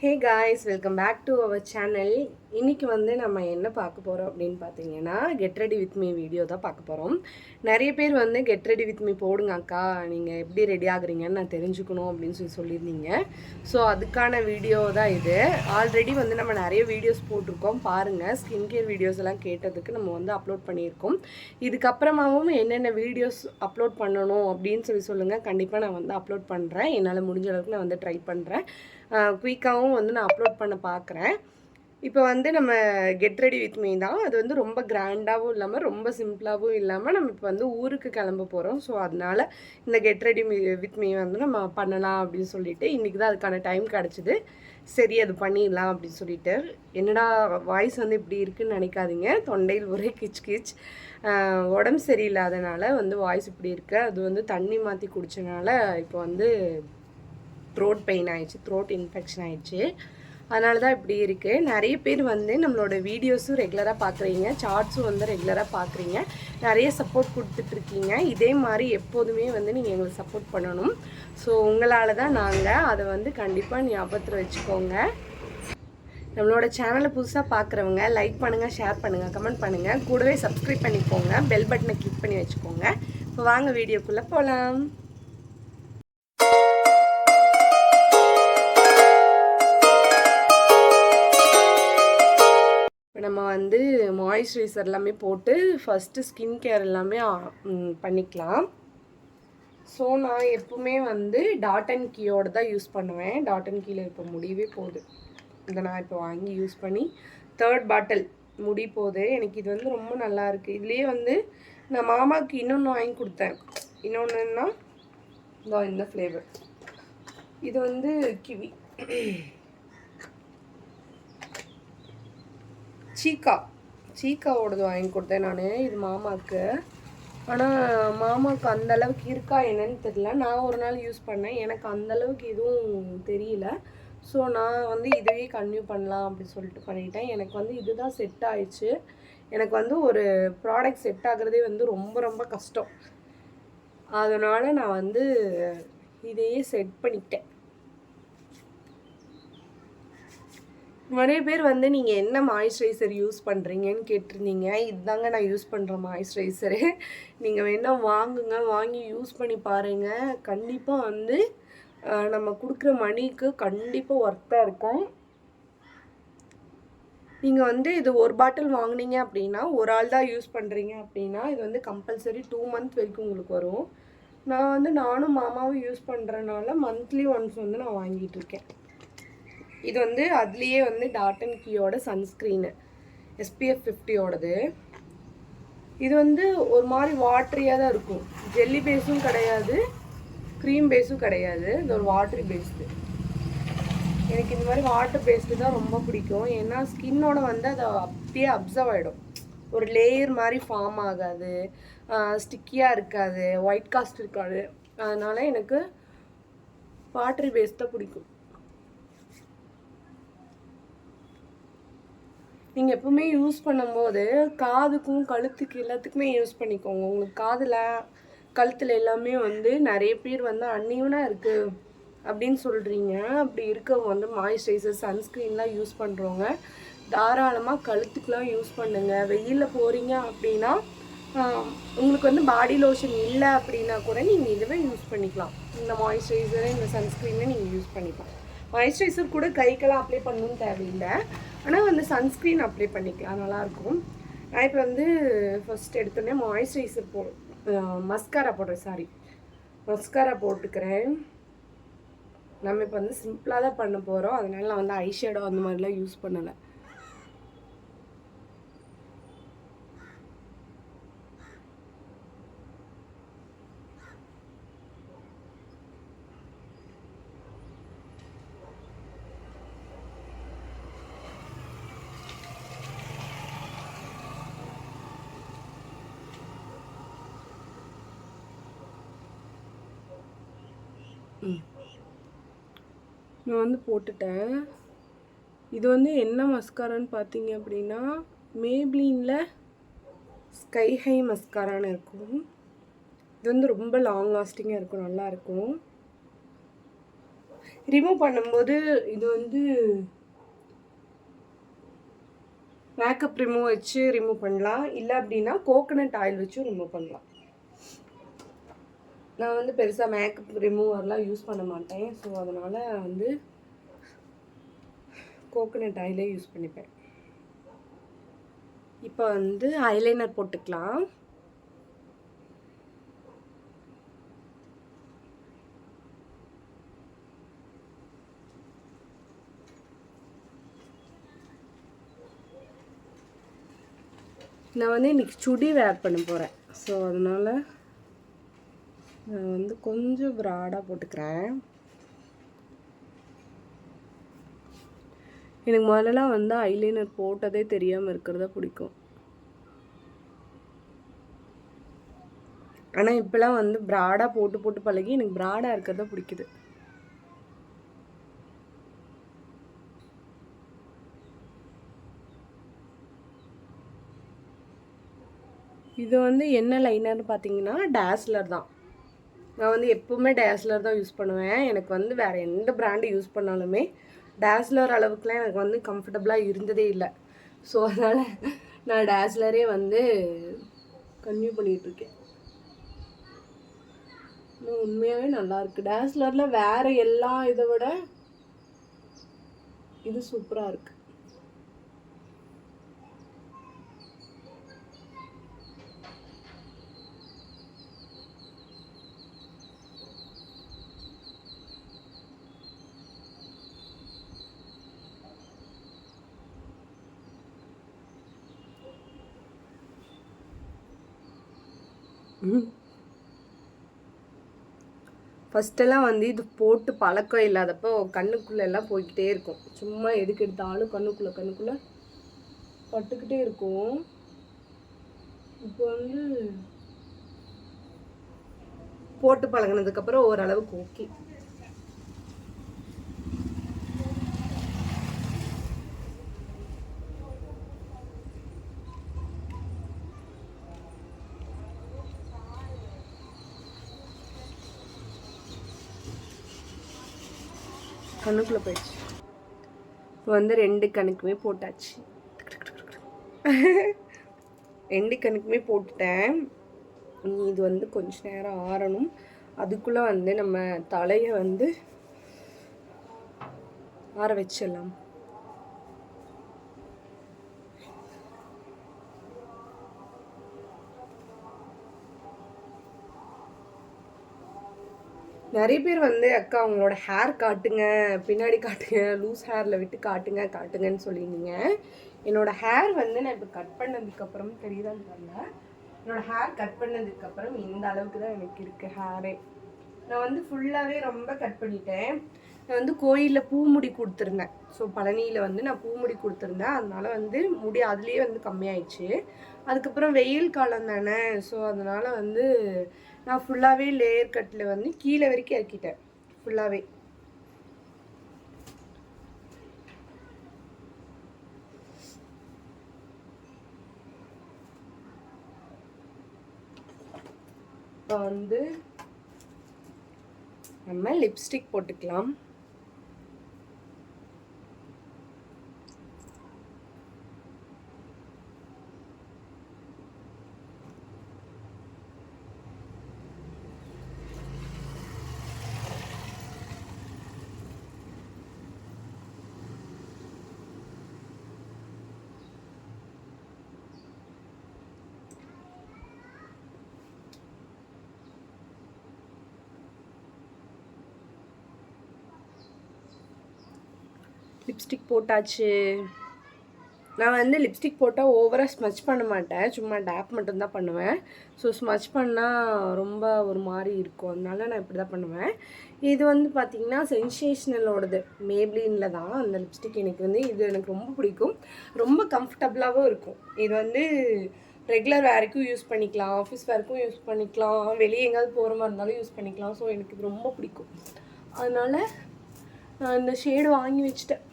Hey guys welcome back to our channel இன்றைக்கி வந்து நம்ம என்ன பார்க்க போகிறோம் அப்படின்னு பார்த்தீங்கன்னா get ready with me video தான் பார்க்க போகிறோம் நிறைய பேர் வந்து கெட் ரெடி வித் மீ போடுங்க அக்கா நீங்கள் எப்படி ரெடி ஆகுறீங்கன்னு நான் தெரிஞ்சுக்கணும் அப்படின்னு சொல்லி சொல்லியிருந்தீங்க. ஸோ அதுக்கான வீடியோ தான் இது. ஆல்ரெடி வந்து நம்ம நிறைய வீடியோஸ் போட்டிருக்கோம். பாருங்கள் ஸ்கின் கேர் வீடியோஸ் எல்லாம் கேட்டதுக்கு நம்ம வந்து அப்லோட் பண்ணியிருக்கோம். இதுக்கப்புறமாவும் என்னென்ன வீடியோஸ் அப்லோட் பண்ணணும் அப்படின்னு சொல்லி சொல்லுங்கள் கண்டிப்பாக நான் வந்து அப்லோட் பண்ணுறேன் என்னால் முடிஞ்ச அளவுக்கு நான் வந்து ட்ரை பண்ணுறேன் குயிக்காகவும் வந்து நான் அப்லோட் பண்ண பார்க்குறேன். இப்போ வந்து நம்ம கெட் ரெடி வித் மீ தான். அது வந்து ரொம்ப கிராண்டாகவும் இல்லாமல் ரொம்ப சிம்பிளாகவும் இல்லாமல் நம்ம இப்போ வந்து ஊருக்கு கிளம்ப போகிறோம் ஸோ அதனால இந்த கெட் ரெடி வித் மீ வந்து நம்ம பண்ணலாம் அப்படின்னு சொல்லிட்டு இன்றைக்கி தான் அதுக்கான டைம் கிடச்சிது. சரி அது பண்ணிடலாம் அப்படின்னு சொல்லிட்டு. என்னடா வாய்ஸ் வந்து இப்படி இருக்குன்னு நினைக்காதீங்க. தொண்டையில் ஒரே கிச் கிச். உடம்பு சரியில்லாதனால வந்து வாய்ஸ் இப்படி இருக்கு. அது வந்து தண்ணி மாற்றி குடிச்சனால இப்போ வந்து த்ரோட் பெயின் ஆயிடுச்சு. த்ரோட் இன்ஃபெக்ஷன் ஆயிடுச்சு. அதனால தான் இப்படி இருக்குது நிறைய பேர் வந்து நம்மளோட வீடியோஸும் ரெகுலராக பார்க்குறீங்க சார்ட்ஸும் வந்து ரெகுலராக பார்க்குறீங்க நிறைய சப்போர்ட் கொடுத்துட்ருக்கீங்க இதே மாதிரி எப்போதுமே வந்து நீங்கள் எங்களுக்கு சப்போர்ட் பண்ணணும். ஸோ உங்களால் தான் நாங்கள் அதை வந்து கண்டிப்பாக ஞாபகத்தில் வச்சுக்கோங்க. நம்மளோட சேனலை புதுசாக பார்க்குறவங்க லைக் பண்ணுங்கள் ஷேர் பண்ணுங்கள் கமெண்ட் பண்ணுங்கள் கூடவே சப்ஸ்கிரைப் பண்ணிக்கோங்க. பெல் பட்டனை கிளிக் பண்ணி வச்சுக்கோங்க. இப்போ வாங்க வீடியோக்குள்ளே போகலாம் நம்ம வந்து மாய்ஸ்சரைசர் எல்லாமே போட்டு ஃபஸ்ட்டு ஸ்கின் கேர் எல்லாமே பண்ணிக்கலாம். ஸோ நான் எப்பவுமே வந்து டாட் அண்ட் கீயோட தான் யூஸ் பண்ணுவேன். டாட் அண்ட் கீயில் இப்போ முடியவே போகுது. இதை நான் இப்போ வாங்கி யூஸ் பண்ணி தேர்ட் பாட்டில் முடி போகுது. எனக்கு இது வந்து ரொம்ப நல்லா இருக்குது இதுலேயே வந்து நான் மாமாவுக்கு இன்னொன்று வாங்கி கொடுத்தேன். இன்னொன்றுன்னா இந்த ஃப்ளேவர் இது வந்து கிவி. சீக்கா. சீக்காவோடது வாங்கி கொடுத்தேன் நான். இது மாமாவுக்கு ஆனால் மாமாவுக்கு அந்தளவுக்கு இருக்கா என்னன்னு தெரியல. நான் ஒரு நாள் யூஸ் பண்ணேன். எனக்கு அந்த அளவுக்கு எதுவும் தெரியல. ஸோ நான் வந்து இதுவே கன்டினியூ பண்ணலாம் அப்படின்னு சொல்லிட்டு பண்ணிட்டேன். எனக்கு வந்து இதுதான் செட் ஆயிடுச்சு. எனக்கு வந்து ஒரு ப்ராடக்ட் செட் ஆகுறதே வந்து ரொம்ப ரொம்ப கஷ்டம். அதனால் நான் வந்து இதையே செட் பண்ணிட்டேன் நிறைய பேர் வந்து நீங்கள் என்ன மாய்ஸ்சரைசர் யூஸ் பண்ணுறீங்கன்னு கேட்டிருந்தீங்க. இதுதாங்க நான் யூஸ் பண்ணுற மாய்ஸ்சரைசரு நீங்கள் வேணால் வாங்குங்க. வாங்கி யூஸ் பண்ணி பாருங்கள் கண்டிப்பாக வந்து நம்ம கொடுக்குற மணிக்கு கண்டிப்பாக ஒர்த்தாக இருக்கும். நீங்கள் வந்து இது ஒரு பாட்டில் வாங்குனீங்க அப்படின்னா ஒரு ஆள் தான் யூஸ் பண்ணுறீங்க அப்படின்னா இது வந்து கம்பல்சரி டூ மந்த் வரைக்கும் உங்களுக்கு வரும். நான் வந்து நானும் மாமாவும் யூஸ் பண்ணுறனால மந்த்லி ஒன்ஸ் வந்து நான் வாங்கிட்டு இருக்கேன். இது வந்து அதுலேயே வந்து டாட் அண்ட் கீயோட சன்ஸ்க்ரீனு. எஸ்பிஎஃப் ஃபிஃப்டியோடது இது வந்து ஒரு மாதிரி வாட்ரியாக தான் இருக்கும். ஜெல்லி பேஸும் கிடையாது. க்ரீம் பேஸும் கிடையாது. இது ஒரு வாட்ரி பேஸ்டு எனக்கு இந்த மாதிரி வாட்டர் பேஸ்டு தான் ரொம்ப பிடிக்கும். ஏன்னா ஸ்கின்னோட வந்து அதை அப்படியே அப்சர்வ் ஆகிடும் ஒரு லேயர் மாதிரி ஃபார்ம் ஆகாது. ஸ்டிக்கியாக இருக்காது. ஒயிட் காஸ்ட் இருக்காது. அதனால் எனக்கு வாட்ரி பேஸ் தான் பிடிக்கும். நீங்கள் எப்பவுமே யூஸ் பண்ணும்போது காதுக்கும் கழுத்துக்கு எல்லாத்துக்குமே யூஸ் பண்ணிக்கோங்க. உங்களுக்கு காதில் கழுத்தில் எல்லாமே வந்து நிறைய பேர் வந்து அன்னியூனாக இருக்குது அப்படின்னு சொல்கிறீங்க அப்படி இருக்கவங்க வந்து மாய்ஸ்சரைசர் சன்ஸ்க்ரீன்லாம் யூஸ் பண்ணுறவங்க தாராளமாக கழுத்துக்கெலாம் யூஸ் பண்ணுங்கள் வெயிலில் போகிறீங்க அப்படின்னா உங்களுக்கு வந்து பாடி லோஷன் இல்லை அப்படின்னா கூட நீங்கள் இதுவே யூஸ் பண்ணிக்கலாம். இந்த மாய்ஸ்சரைசரை இந்த சன்ஸ்க்ரீனை நீங்கள் யூஸ் பண்ணிக்கலாம். மாய்ஸ்சரைசர் கூட கைக்கெல்லாம் அப்ளை பண்ணணும்னு தேவையில்லை. ஆனால் வந்து சன்ஸ்க்ரீன் அப்ளை பண்ணிக்கலாம் நல்லாயிருக்கும். நான் இப்போ வந்து ஃபர்ஸ்ட் எடுத்தோடனே மாய்ஸ்சரைசர் போ மஸ்காரா போடுறேன் சாரி மஸ்காரா போட்டுக்கிறேன். நம்ம இப்போ வந்து சிம்பிளாக தான் பண்ண போகிறோம் அதனால நான் வந்து ஐஷேடோ அந்த மாதிரிலாம் யூஸ் பண்ணலை. நான் வந்து போட்டுட்டேன். இது வந்து என்ன மஸ்காரான்னு பார்த்தீங்க அப்படின்னா மேப்ளீனில் ஸ்கை ஹை மஸ்காரான்னு இருக்கும். இது வந்து ரொம்ப லாங் லாஸ்டிங்காக இருக்கும் நல்லாயிருக்கும் ரிமூவ் பண்ணும்போது இது வந்து மேக்கப் ரிமூவ் வச்சு ரிமூவ் பண்ணலாம். இல்லை அப்படின்னா கோகனட் ஆயில் வச்சும் ரிமூவ் பண்ணலாம். நான் வந்து பெருசாக மேக்கப் ரிமூவர்லாம் யூஸ் பண்ண மாட்டேன். ஸோ அதனால் வந்து கோகோனட் ஆயிலே யூஸ் பண்ணிப்பேன். இப்போ வந்து ஐலைனர் போட்டுக்கலாம். நான் வந்து இன்னைக்கு சுடி வேர் பண்ண போகிறேன் ஸோ அதனால் நான் வந்து கொஞ்சம் ப்ராடாக போட்டுக்கிறேன். எனக்கு முதல்லலாம் வந்து ஐலைனர் போட்டதே தெரியாமல் இருக்கிறத பிடிக்கும். ஆனால் இப்போலாம் வந்து ப்ராடாக போட்டு போட்டு பழகி எனக்கு ப்ராடாக இருக்கிறத பிடிக்குது. இது வந்து என்ன லைனர்னு பார்த்தீங்கன்னா டேஸ்லர் தான். நான் வந்து எப்போவுமே டேஸ்லர் தான் யூஸ் பண்ணுவேன். எனக்கு வந்து வேறு எந்த பிராண்டு யூஸ் பண்ணாலுமே டேஸ்லர் அளவுக்குலாம் எனக்கு வந்து கம்ஃபர்டபுளாக இருந்ததே இல்லை. ஸோ அதனால் நான் டேஸ்லரே வந்து கன்டினியூ பண்ணிகிட்ருக்கேன் உண்மையாகவே நல்லாயிருக்கு டேஸ்லரில் வேறு எல்லா இதை விட இது சூப்பராக இருக்குது ஃபஸ்ட்டெல்லாம் வந்து இது போட்டு பழக்கம் இல்லாதப்போ கண்ணுக்குள்ளே எல்லாம் போய்கிட்டே இருக்கும். சும்மா எதுக்கு எடுத்தாலும் கண்ணுக்குள்ளே கண்ணுக்குள்ளே பட்டுக்கிட்டே இருக்கும். இப்போ வந்து போட்டு பழகினதுக்கப்புறம் ஓரளவுக்கு ஓகே. கண்ணுக்குள்ளே போயிடுச்சு. இப்போ வந்து ரெண்டு கணக்குமே போட்டாச்சு. ரெண்டு கணக்குமே போட்டுட்டேன். இது வந்து கொஞ்ச நேரம் ஆறணும். அதுக்குள்ளே வந்து நம்ம தலையை வந்து ஆற வச்சிடலாம். நிறைய பேர் வந்து அக்கா அவங்களோட ஹேர் காட்டுங்க பின்னாடி காட்டுங்க லூஸ் ஹேரில் விட்டு காட்டுங்க காட்டுங்கன்னு சொல்லியிருந்தீங்க. என்னோட ஹேர் வந்து நான் இப்போ கட் பண்ணதுக்கப்புறம் தெரியுதான்னு தெரியல. என்னோட ஹேர் கட் பண்ணதுக்கப்புறம் இந்த அளவுக்கு தான் எனக்கு இருக்குது ஹேரே நான் வந்து ஃபுல்லாகவே ரொம்ப கட் பண்ணிட்டேன். நான் வந்து கோயிலில் பூமுடி கொடுத்துருந்தேன். ஸோ பழனியில் வந்து நான் பூமுடி கொடுத்துருந்தேன். அதனால வந்து முடி அதுலேயே வந்து கம்மியாயிடுச்சு. அதுக்கப்புறம் வெயில் காலம் தானே. ஸோ அதனால் வந்து நான் ஃபுல்லாகவே லேயர் கட்டில் வந்து கீழே வரைக்கும் இறக்கிட்டேன். ஃபுல்லாகவே இப்போ வந்து நம்ம லிப்ஸ்டிக் போட்டுக்கலாம். லிப்ஸ்டிக் போட்டாச்சு. நான் வந்து லிப்ஸ்டிக் போட்டால் ஓவராக ஸ்மச் பண்ண மாட்டேன். சும்மா டேப் மட்டும்தான் பண்ணுவேன். ஸோ ஸ்மச் பண்ணால் ரொம்ப ஒரு மாதிரி இருக்கும். அதனால நான் இப்படி தான் பண்ணுவேன். இது வந்து பார்த்திங்கன்னா சென்சேஷ்னலோடது மேப்ளினில் தான் அந்த லிப்ஸ்டிக் எனக்கு வந்து இது எனக்கு ரொம்ப பிடிக்கும். ரொம்ப கம்ஃபர்டபுளாகவும் இருக்கும். இது வந்து ரெகுலர் வேருக்கும் யூஸ் பண்ணிக்கலாம். ஆஃபீஸ் வேருக்கும் யூஸ் பண்ணிக்கலாம். வெளியே எங்கேயாவது போகிற மாதிரி இருந்தாலும் யூஸ் பண்ணிக்கலாம். ஸோ எனக்கு இது ரொம்ப பிடிக்கும். அதனால் நான் இந்த ஷேடு வாங்கி வச்சுட்டேன்.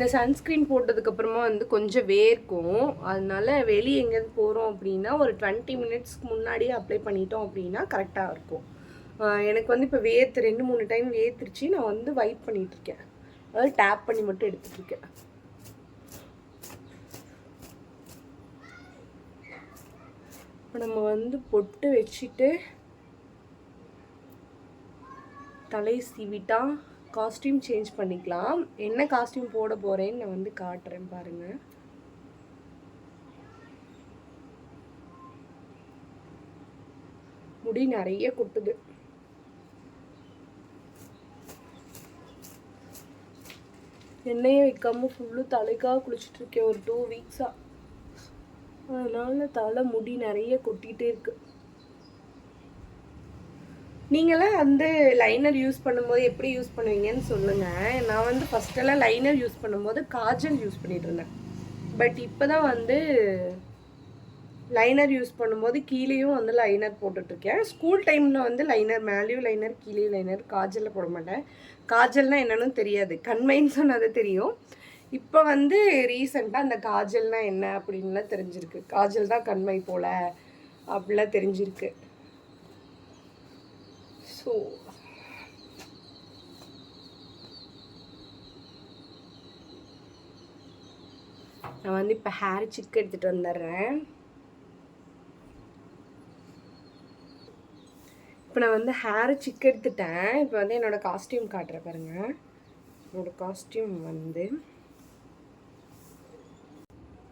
இந்த சன்ஸ்க்ரீன் போட்டதுக்கப்புறமா வந்து கொஞ்சம் வேர்க்கும். அதனால வெளியே எங்கேயாவது போகிறோம் அப்படின்னா ஒரு டுவெண்ட்டி மினிட்ஸ்க்கு முன்னாடியே அப்ளை பண்ணிட்டோம் அப்படின்னா கரெக்டாக இருக்கும். எனக்கு வந்து இப்போ வேர்த்து ரெண்டு மூணு டைம் வேர்த்துருச்சு. நான் வந்து வைப் பண்ணிகிட்ருக்கேன் அதாவது டேப் பண்ணி மட்டும் எடுத்துகிட்ருக்கேன் இப்போ நம்ம வந்து பொட்டு வச்சுட்டு தலை சீவிட்டா காஸ்டியூம் சேஞ்ச் பண்ணிக்கலாம். என்ன காஸ்டியூம் போட போகிறேன்னு நான் வந்து காட்டுறேன் பாருங்க. முடி நிறைய கொட்டுது. எண்ணெயை வைக்காம ஃபுல்லு தலைக்காக குளிச்சுட்டு இருக்கேன். ஒரு டூ வீக்ஸாக அதனால தலை முடி நிறைய கொட்டிகிட்டே இருக்கு. நீங்களாம் வந்து லைனர் யூஸ் பண்ணும்போது எப்படி யூஸ் பண்ணுவீங்கன்னு சொல்லுங்கள் நான் வந்து ஃபஸ்ட்டெல்லாம் லைனர் யூஸ் பண்ணும்போது காஜல் யூஸ் பண்ணிட்டு இருந்தேன். பட் இப்போ தான் வந்து லைனர் யூஸ் பண்ணும்போது கீழேயும் வந்து லைனர் போட்டுட்ருக்கேன். ஸ்கூல் டைமில் வந்து லைனர் மேலேயும் லைனர் கீழேயும் லைனர் காஜலில் போட மாட்டேன். காஜல்னால் என்னன்னு தெரியாது. கண்மைன்னு சொன்னது தெரியும். இப்போ வந்து ரீசெண்டாக அந்த காஜல்னால் என்ன அப்படின்லாம் தெரிஞ்சிருக்கு. காஜல் தான் கண்மை போல் அப்படிலாம் தெரிஞ்சிருக்கு. ஸோ நான் வந்து இப்போ ஹேர் சிக்கு எடுத்துகிட்டு வந்துடுறேன். இப்போ நான் வந்து ஹேர் சிக்கு எடுத்துட்டேன். இப்போ வந்து என்னோடய காஸ்டியூம் காட்டுறேன் பாருங்க. என்னோடய காஸ்டியூம் வந்து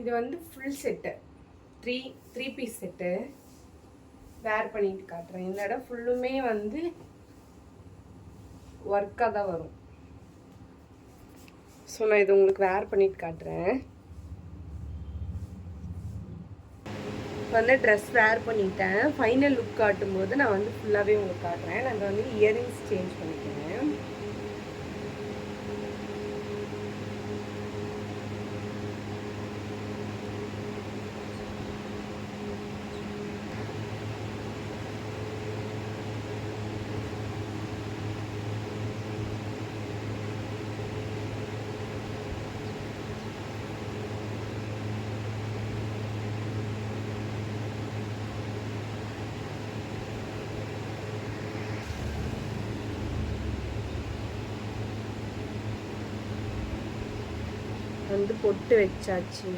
இது வந்து full set three three piece set wear பண்ணிட்டு காட்டுறேன். இந்த இடம் ஃபுல்லுமே வந்து ஒர்க்காக தான் வரும். ஸோ நான் இது உங்களுக்கு வேர் பண்ணிட்டு காட்டுறேன். வந்து ட்ரெஸ் வேர் பண்ணிட்டேன். ஃபைனல் லுக் காட்டும் போது நான் வந்து ஃபுல்லாகவே உங்களுக்கு காட்டுறேன். நான் வந்து இயரிங்ஸ் சேஞ்ச் பண்ணிக்கிறேன். வந்து பொட்டு வச்சாச்சு.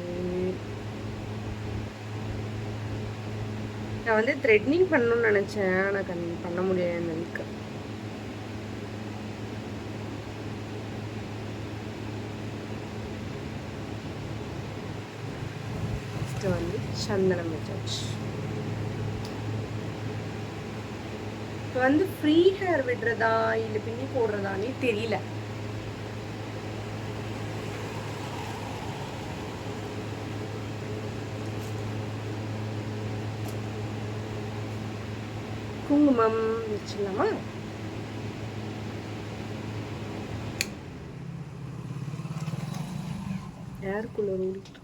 நான் வந்து த்ரெட்னிங் பண்ணணும்னு நினச்சேன். ஆனால் கண் பண்ண முடியாது இந்த வீக்கு வந்து சந்தனம் வச்சாச்சு. இப்போ வந்து ஃப்ரீ ஹேர் விடுறதா இல்லை பின்னி போடுறதானே தெரியல. குங்குமம் வச்சிடலாமா? ஏர் கூலர் ஓடிட்டு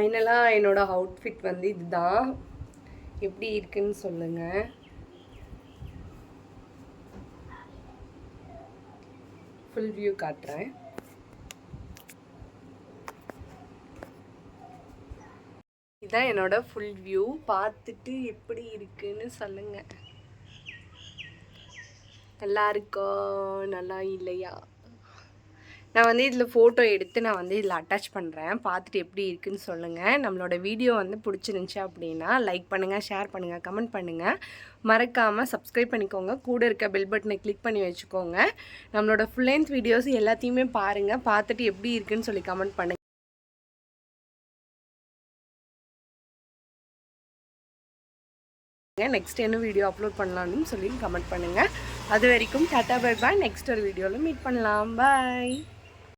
ஃபைனலாக என்னோட அவுட்ஃபிட் வந்து இதுதான். எப்படி இருக்குன்னு சொல்லுங்கள் ஃபுல் வியூ காட்டுறேன். இதுதான் என்னோட ஃபுல் வியூ பார்த்துட்டு எப்படி இருக்குன்னு சொல்லுங்கள் நல்லா இருக்கோ நல்லா இல்லையா? நான் வந்து இதில் ஃபோட்டோ எடுத்து நான் வந்து இதில் அட்டாச் பண்ணுறேன் பார்த்துட்டு எப்படி இருக்குன்னு சொல்லுங்கள் நம்மளோட வீடியோ வந்து பிடிச்சிருந்துச்சி அப்படின்னா லைக் பண்ணுங்கள் ஷேர் பண்ணுங்கள் கமெண்ட் பண்ணுங்கள் மறக்காமல் சப்ஸ்கிரைப் பண்ணிக்கோங்க. கூட இருக்க பெல் பட்டனை கிளிக் பண்ணி வச்சுக்கோங்க. நம்மளோட ஃபுல் லென்த் வீடியோஸ் எல்லாத்தையுமே பாருங்கள் பார்த்துட்டு எப்படி இருக்குன்னு சொல்லி கமெண்ட் பண்ணுங்கள் நெக்ஸ்ட் என்ன வீடியோ அப்லோட் பண்ணலான்னு சொல்லி கமெண்ட் பண்ணுங்கள் அது வரைக்கும் டாட்டா பை பாய் நெக்ஸ்ட் ஒரு வீடியோவில் மீட் பண்ணலாம். பாய்